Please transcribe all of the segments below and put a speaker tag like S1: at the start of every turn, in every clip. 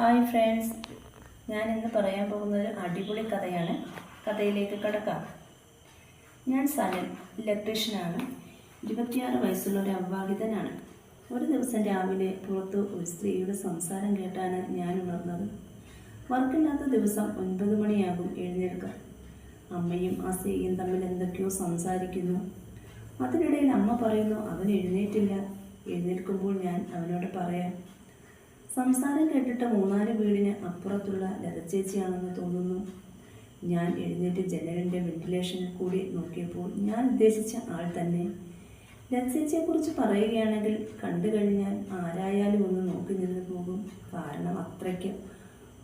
S1: Hi friends ഞാൻ ഇന്ന് പറയാൻ പോകുന്ന ഒരു അടിപൊളി കഥയാണ്. കഥയിലേക്ക് കടക്കാം. ഞാൻ സനൽ ഇലക്ട്രീഷ്യനാണ് ഇരുപത്തിയാറ് വയസ്സുള്ള ഒരു അവിവാഹിതനാണ്. ഒരു ദിവസം രാവിലെ പുറത്ത് ഒരു സ്ത്രീയുടെ സംസാരം കേട്ടാണ് ഞാൻ ഉണർന്നത്. വർക്കില്ലാത്ത ദിവസം ഒൻപത് മണിയാകും എഴുന്നേൽക്കാൻ. അമ്മയും സ്ത്രീയും തമ്മിൽ എന്തൊക്കെയോ സംസാരിക്കുന്നു. അതിനിടയിൽ അമ്മ പറയുന്നു അവൻ എഴുന്നേറ്റില്ല. എഴുന്നേൽക്കുമ്പോൾ ഞാൻ അവനോട് പറയാം സംസാരം കേട്ടിട്ട് മൂന്നാൽ വീടിന് അപ്പുറത്തുള്ള ലതച്ചേച്ചിയാണെന്ന് തോന്നുന്നു. ഞാൻ എഴുന്നേറ്റ് ജനലിന്റെ വെന്റിലേഷൻ കൂടി നോക്കിയപ്പോൾ ഞാൻ ഉദ്ദേശിച്ച ആൾ തന്നെ. ലതച്ചേച്ചിയെക്കുറിച്ച് പറയുകയാണെങ്കിൽ കണ്ടു കഴിഞ്ഞാൽ ആരായാലും ഒന്ന് നോക്കി നിന്ന് പോകും. കാരണം അത്രയ്ക്ക്.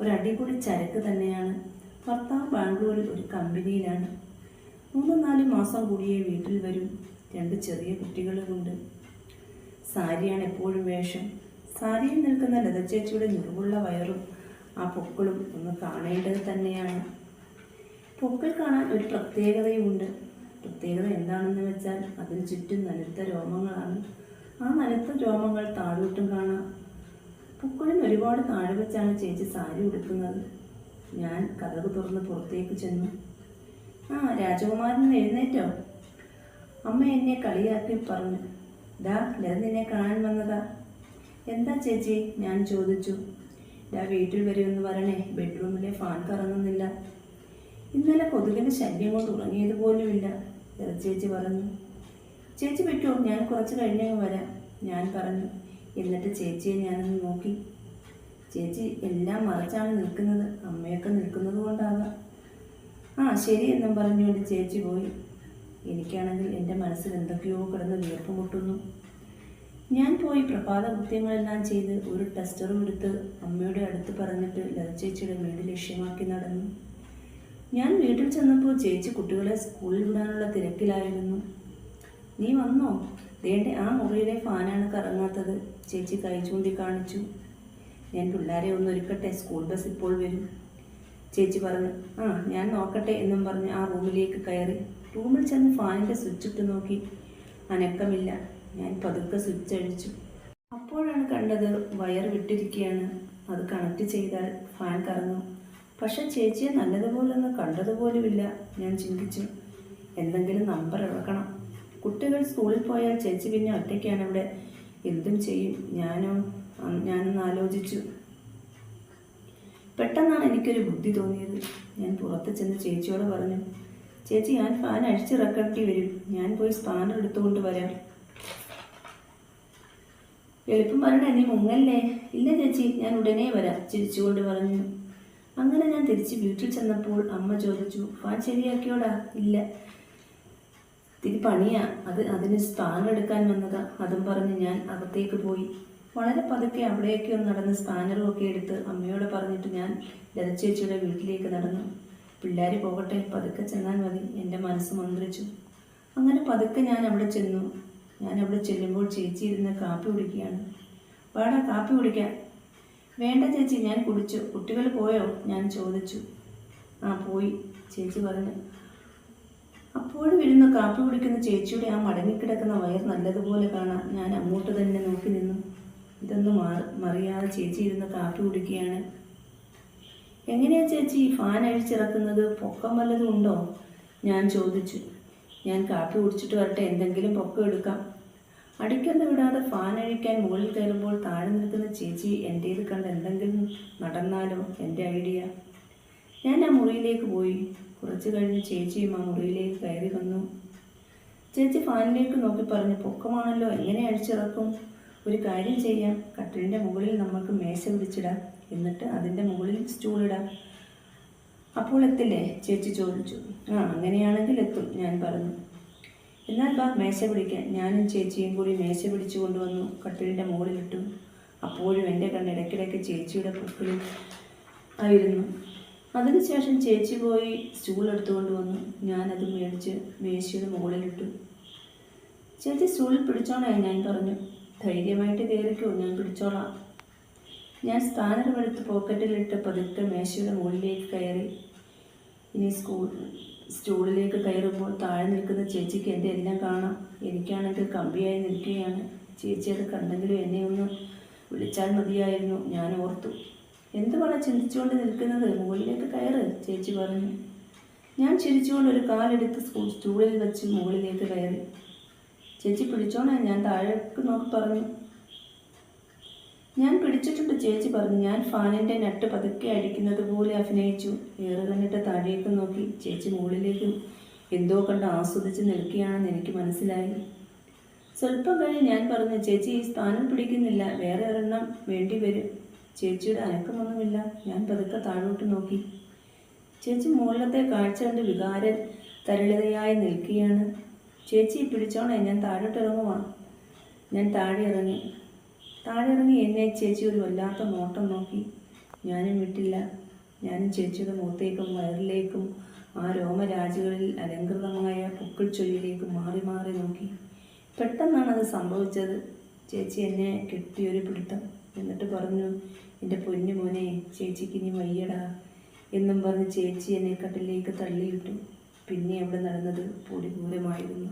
S1: ഒരടിപൊളി ചരക്ക് തന്നെയാണ്. ഭർത്താവ് ബാംഗ്ലൂരിൽ ഒരു കമ്പനിയിലാണ്. മൂന്ന് നാല് മാസം കൂടിയേ വീട്ടിൽ വരും. രണ്ട് ചെറിയ കുട്ടികളുമുണ്ട്. സാരിയാണ് എപ്പോഴും വേഷം. സാരിയിൽ നിൽക്കുന്ന ലതച്ചേച്ചിയുടെ നിറവുള്ള വയറും ആ പൊക്കളും ഒന്ന് കാണേണ്ടത് തന്നെയാണ്. പൊക്കൾ കാണാൻ ഒരു പ്രത്യേകതയുമുണ്ട്. പ്രത്യേകത എന്താണെന്ന് വെച്ചാൽ അതിന് ചുറ്റും നനുത്ത രോമങ്ങളാണ്. ആ നനുത്ത രോമങ്ങൾ താഴോട്ടും കാണാം. പൊക്കിളിന് ഒരുപാട് താഴെ വെച്ചാണ് ചേച്ചി സാരി ഉടുക്കുന്നത്. ഞാൻ കഥക് തുറന്ന് പുറത്തേക്ക് ചെന്നു. ആ രാജകുമാരൻ എഴുന്നേറ്റോ? അമ്മ എന്നെ കളിയാക്കി പറഞ്ഞു. ദാ ലത നിന്നെ കാണാൻ വന്നതാ. എന്താ ചേച്ചി? ഞാൻ ചോദിച്ചു. ഡാ വീട്ടിൽ വരുമെന്ന് പറയണേ. ബെഡ്റൂമിലെ ഫാൻ കറങ്ങുന്നില്ല. ഇന്നലെ കൊതുകിന്റെ ശല്യം കൊണ്ട് ഉറങ്ങിയത് പോലുമില്ല ചേച്ചി പറഞ്ഞു. ചേച്ചി പറ്റുമോ ഞാൻ കുറച്ച് കഴിഞ്ഞങ്ങ് വരാം ഞാൻ പറഞ്ഞു. എന്നിട്ട് ചേച്ചിയെ ഞാനൊന്ന് നോക്കി. ചേച്ചി എല്ലാം മറച്ചാണ് നിൽക്കുന്നത്. അമ്മയൊക്കെ നിൽക്കുന്നത് കൊണ്ടാകാം. ആ ശരി എന്നും പറഞ്ഞുകൊണ്ട് ചേച്ചി പോയി. എനിക്കാണെങ്കിൽ എന്റെ മനസ്സിൽ എന്തൊക്കെയോ കിടന്ന് വീർപ്പ് മുട്ടുന്നു. ഞാൻ പോയി പ്രഭാത കൃത്യങ്ങളെല്ലാം ചെയ്ത് ഒരു ടെസ്റ്ററും എടുത്ത് അമ്മയുടെ അടുത്ത് പറഞ്ഞിട്ട് ലതച്ചേച്ചിയുടെ വീട് ലക്ഷ്യമാക്കി നടന്നു. ഞാൻ വീട്ടിൽ ചെന്നപ്പോൾ ചേച്ചി കുട്ടികളെ സ്കൂളിൽ വിടാനുള്ള തിരക്കിലായിരുന്നു. നീ വന്നോ? ദേണ്ടെ ആ മുറിയിലെ ഫാനാണ് കറങ്ങാത്തത് ചേച്ചി കൈ ചൂണ്ടി കാണിച്ചു. ഞാൻ പിള്ളേരെ ഒന്ന് ഒരുക്കട്ടെ സ്കൂൾ ബസ് ഇപ്പോൾ വരും ചേച്ചി പറഞ്ഞു. ആ ഞാൻ നോക്കട്ടെ എന്നും പറഞ്ഞ് ആ റൂമിലേക്ക് കയറി. റൂമിൽ ചെന്ന് ഫാനിന്റെ സ്വിച്ച് ഇട്ട് നോക്കി. അനക്കമില്ല. ഞാൻ പതുക്കെ സ്വിച്ച് അഴിച്ചു അപ്പോഴാണ് കണ്ടത് വയർ വിട്ടിരിക്കുകയാണ് അത് കണക്ട് ചെയ്താൽ ഫാൻ കറങ്ങും. പക്ഷെ ചേച്ചിയെ നല്ലതുപോലൊന്നും കണ്ടതുപോലുമില്ല ഞാൻ ചിന്തിച്ചു. എന്തെങ്കിലും നമ്പർ ഇറക്കണം കുട്ടികൾ സ്കൂളിൽ പോയാൽ ചേച്ചി പിന്നെ ഒറ്റയ്ക്കാണ് ഇവിടെ. എന്തും ചെയ്യും. ഞാനോ ഞാനൊന്ന് ആലോചിച്ചു. പെട്ടെന്നാണ് എനിക്കൊരു ബുദ്ധി തോന്നിയത്. ഞാൻ പുറത്ത് ചെന്ന് ചേച്ചിയോട് പറഞ്ഞു ചേച്ചി ഞാൻ ഫാൻ അഴിച്ചിറക്കേണ്ടി വരും. ഞാൻ പോയി സ്പാനർ എടുത്തുകൊണ്ട് വരാം. എളുപ്പം പറഞ്ഞ നീ മുങ്ങല്ലേ? ഇല്ല ചേച്ചി ഞാൻ ഉടനെ വരാം ചിരിച്ചുകൊണ്ട് പറഞ്ഞു. അങ്ങനെ ഞാൻ തിരിച്ച് വീട്ടിൽ ചെന്നപ്പോൾ അമ്മ ചോദിച്ചു ഫാൻ ശരിയാക്കിയോടാ? ഇല്ല. ഇത്തിരി പണിയാ. അത് അതിന് സ്ഥാനം എടുക്കാൻ വന്നതാ അതും പറഞ്ഞ് ഞാൻ അകത്തേക്ക് പോയി. വളരെ പതുക്കെ അവിടെയൊക്കെ ഒന്ന് നടന്ന് സ്പാനറും ഒക്കെ എടുത്ത് അമ്മയോട് പറഞ്ഞിട്ട് ഞാൻ ലതച്ചേച്ചിയുടെ വീട്ടിലേക്ക് നടന്നു. പിള്ളേർ പോകട്ടെ പതുക്കെ ചെന്നാൽ മതി എന്റെ മനസ്സ് മന്ത്രിച്ചു. അങ്ങനെ പതുക്കെ ഞാൻ അവിടെ ചെന്നു. ഞാൻ അവിടെ ചെല്ലുമ്പോൾ ചേച്ചി ഇരുന്ന് കാപ്പി കുടിക്കുകയാണ്. വാടാ കാപ്പി കുടിക്കാൻ. വേണ്ട ചേച്ചി ഞാൻ കുടിച്ചു. കുട്ടികൾ പോയോ? ഞാൻ ചോദിച്ചു. ആ പോയി ചേച്ചി പറഞ്ഞു. അപ്പോഴും ഇരുന്ന് കാപ്പി കുടിക്കുന്ന ചേച്ചിയുടെ ആ മടങ്ങിക്കിടക്കുന്ന വയർ നല്ലതുപോലെ കാണാം. ഞാൻ അങ്ങോട്ട് തന്നെ നോക്കി നിന്നു. ഇതൊന്നും മാറി മറിയാതെ ചേച്ചി ഇരുന്ന് കാപ്പി കുടിക്കുകയാണ്. എങ്ങനെയാ ചേച്ചി ഫാൻ അഴിച്ചിറക്കുന്നത്? പൊക്കം വല്ലതും ഉണ്ടോ? ഞാൻ ചോദിച്ചു. ഞാൻ കാപ്പി കുടിച്ചിട്ട് വരട്ടെ എന്തെങ്കിലും പൊക്കം എടുക്കാം. അടിക്കുന്ന വിടാതെ ഫാൻ അഴിക്കാൻ മുകളിൽ കയറുമ്പോൾ താഴെ നിൽക്കുന്ന ചേച്ചി എന്റേത് കണ്ട് എന്തെങ്കിലും നടന്നാലോ എന്റെ ഐഡിയ. ഞാൻ ആ മുറിയിലേക്ക് പോയി. കുറച്ച് കഴിഞ്ഞ് ചേച്ചിയും ആ മുറിയിലേക്ക് കയറി വന്നു. ചേച്ചി ഫാനിലേക്ക് നോക്കി പറഞ്ഞു പൊക്കമാണല്ലോ എങ്ങനെ അഴിച്ചിറക്കും? ഒരു കാര്യം ചെയ്യാം കട്ടിലിന്റെ മുകളിൽ നമുക്ക് മേശ പിടിച്ചിടാം എന്നിട്ട് അതിന്റെ മുകളിൽ സ്റ്റൂളിടാം അപ്പോൾ എത്തില്ലേ? ചേച്ചി ചോദിച്ചു. ആ അങ്ങനെയാണെങ്കിൽ എത്തും ഞാൻ പറഞ്ഞു. എന്നാൽ ബാ മേശ പിടിക്കാൻ. ഞാനും ചേച്ചിയും കൂടി മേശ പിടിച്ചു കൊണ്ടുവന്നു കട്ടിലിന്റെ മുകളിലിട്ടു. അപ്പോഴും എന്റെ കണ്ണ് ഇടയ്ക്കിടയ്ക്ക് ചേച്ചിയുടെ കുപ്പിൽ ആയിരുന്നു. അതിനുശേഷം ചേച്ചി പോയി സ്റ്റൂൾ കൊണ്ടുവന്നു. വന്നു ഞാനത് മേടിച്ച് മേശയുടെ മുകളിലിട്ടു. ചേച്ചി സ്റ്റൂളിൽ പിടിച്ചോളാം ഞാൻ പറഞ്ഞു. ധൈര്യമായിട്ട് കയറിക്കോ ഞാൻ പിടിച്ചോളാം. ഞാൻ സ്പാനർ എടുത്ത് പോക്കറ്റിലിട്ട് പതുക്കെ മേശയുടെ മുകളിലേക്ക് കയറി. ഇനി സ്കൂൾ സ്റ്റൂളിലേക്ക് കയറുമ്പോൾ താഴെ നിൽക്കുന്ന ചേച്ചിക്ക് എന്റെ എല്ലാം കാണാം. എനിക്കാണെങ്കിൽ കമ്പിയായി നിൽക്കുകയാണ്. ചേച്ചി അത് കണ്ടെങ്കിലും എന്നെ ഒന്ന് വിളിച്ചാൽ മതിയായിരുന്നു. ഞാൻ ഓർത്തു. എന്തുവാണ് ചിന്തിച്ചുകൊണ്ട് നിൽക്കുന്നത്? മുകളിലേക്ക് കയറ് ചേച്ചി പറഞ്ഞു. ഞാൻ ചിരിച്ചുകൊണ്ട് ഒരു കാലെടുത്ത് സ്കൂൾ സ്റ്റൂളിൽ വെച്ച് മുകളിലേക്ക് കയറി. ചേച്ചി പിടിച്ചോണേ ഞാൻ താഴേക്ക് നോക്കി പറഞ്ഞു. ഞാൻ പിടിച്ചിട്ടുണ്ട് ചേച്ചി പറഞ്ഞു. ഞാൻ ഫാനിന്റെ നട്ട് പതുക്കെ അടിക്കുന്നത് പോലെ അഭിനയിച്ചു. ഏറെ കണ്ടിട്ട് താഴേക്ക് നോക്കി. ചേച്ചി മുകളിലേക്കും എന്തോ കണ്ട് ആസ്വദിച്ച് നിൽക്കുകയാണെന്ന് എനിക്ക് മനസ്സിലായി. സ്വല്പം കഴിഞ്ഞ് ഞാൻ പറഞ്ഞു ചേച്ചി ഈ സ്ഥാനം പിടിക്കുന്നില്ല. വേറെ ഒരെണ്ണം വേണ്ടി വരും. ചേച്ചിയുടെ അനക്കമൊന്നുമില്ല. ഞാൻ പതുക്കെ താഴോട്ട് നോക്കി. ചേച്ചി മുകളിലത്തെ കാഴ്ച കണ്ട് വികാര തരളിതയായി നിൽക്കുകയാണ്. ചേച്ചി പിടിച്ചോണേ. ഞാൻ താഴോട്ട് ഇറങ്ങുവാ ഞാൻ താഴെ ഇറങ്ങി. താഴെ ഇറങ്ങി എന്നെ ചേച്ചി ഒരു വല്ലാത്ത നോട്ടം നോക്കി. ഞാനും വിട്ടില്ല. ഞാനും ചേച്ചിയുടെ മുഖത്തേക്കും വയറിലേക്കും ആ രോമരാജികളിൽ അലങ്കൃതമായ പൊക്കിൾ ചൊല്ലിലേക്ക് മാറി മാറി നോക്കി. പെട്ടെന്നാണ് അത് സംഭവിച്ചത്. ചേച്ചി എന്നെ കെട്ടിയൊരു പിടുത്തം. എന്നിട്ട് പറഞ്ഞു എന്റെ പൊന്നു മോനെ ചേച്ചിക്ക് ഇനി വയ്യടാ എന്നും പറഞ്ഞ് ചേച്ചി എന്നെ കട്ടിലേക്ക് തള്ളിയിട്ടു. പിന്നെ അവിടെ നടന്നത് പൊടിപൂരമായിരുന്നു